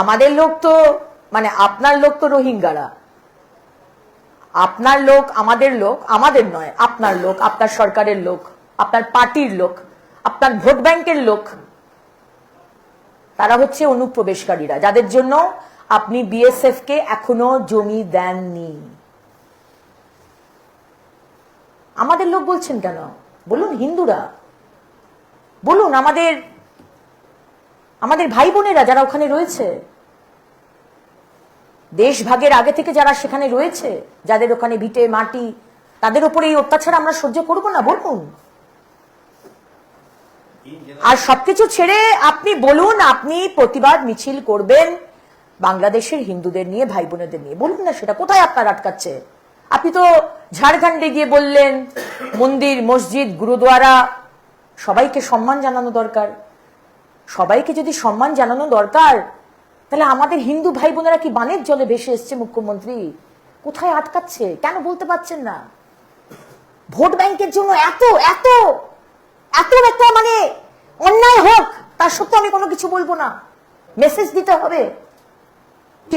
আমাদের লোক তো মানে আপনার লোক তো রোহিঙ্গারা। আপনার লোক আমাদের লোক, আমাদের নয়, আপনার লোক, আপনার সরকারের লোক, আপনার পার্টির লোক, আপনার ভোট ব্যাংকের লোক। তারা হচ্ছে অনুপ্রবেশকারীরা, যাদের জন্য আপনি বিএসএফ কে এখনও জমি দেননি। আমাদের লোক বলছেন কেন? বলুন হিন্দুরা। বলুন আমাদের আমাদের ভাই বোনেরা যারা ওখানে রয়েছে দেশ ভাগের আগে থেকে যারা সেখানে রয়েছে, যাদের ওখানে ভিটে, মাটি, তাদের উপরে এই অত্যাচার আমরা সহ্য করব না, বলুন। আর সবকিছু ছেড়ে আপনি বলুন, আপনি প্রতিবাদ মিছিল করবেন বাংলাদেশের হিন্দুদের নিয়ে ভাই বোনেদের নিয়ে। বলুন না সেটা, কোথায় আপনার আটকাচ্ছে? আপনি তো ঝাড়খণ্ডে গিয়ে বললেন, মন্দির, মসজিদ গুরুদ্বারা সবাইকে সম্মান জানানো দরকার। সবাইকে যদি সম্মান জানানো দরকার, তাহলে আমাদের হিন্দু ভাই বোনেরা কি বানের জলে ভেসে এসছে মুখ্যমন্ত্রী? কোথায় আটকাচ্ছে? কেন বলতে পারছেন না? ভোট ব্যাংকের জন্য এত এত এত একটা মানে অন্যায় হোক, তার সত্ত্বেও আমি কোনো কিছু বলব না। মেসেজ দিতে হবে।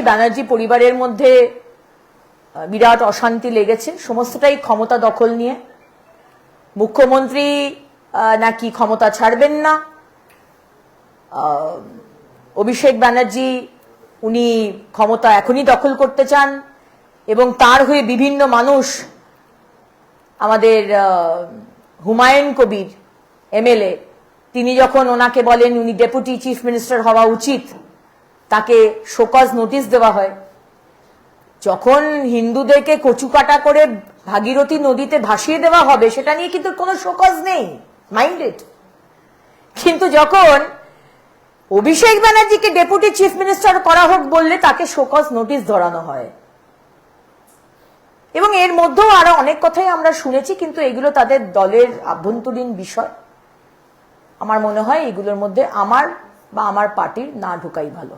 ব্যানার্জি পরিবারের মধ্যে বিরাট অশান্তি লেগেছে, সমস্তটাই ক্ষমতা দখল নিয়ে। মুখ্যমন্ত্রী নাকি ক্ষমতা ছাড়বেন না? অভিষেক ব্যানার্জি উনি ক্ষমতা এখনই দখল করতে চান এবং তার হয়ে বিভিন্ন মানুষ আমাদের হুমায়ুন কবির, এমএলএ, তিনি যখন ওনাকে বলেন উনি ডেপুটি চিফ মিনিস্টার হওয়া উচিত, তাকে শোকজ নোটিশ দেওয়া হয়। যখন হিন্দুদেরকে কচুকাটা করে ভাগীরথী নদীতে ভাসিয়ে দেওয়া হবে, সেটা নিয়ে কিন্তু কোনো শোকজ নেই, মাইন্ডেড। কিন্তু যখন অভিষেক ব্যানার্জিকে ডেপুটি চিফ মিনিস্টার করা হোক বললে তাকে শোকজ নোটিশ ধরানো হয়। এবং এর মধ্যেও আরও অনেক কথাই আমরা শুনেছি, কিন্তু এগুলো তাদের দলের আভ্যন্তরীণ বিষয়। আমার মনে হয় এগুলোর মধ্যে আমার বা আমার পার্টির না ঢুকাই ভালো।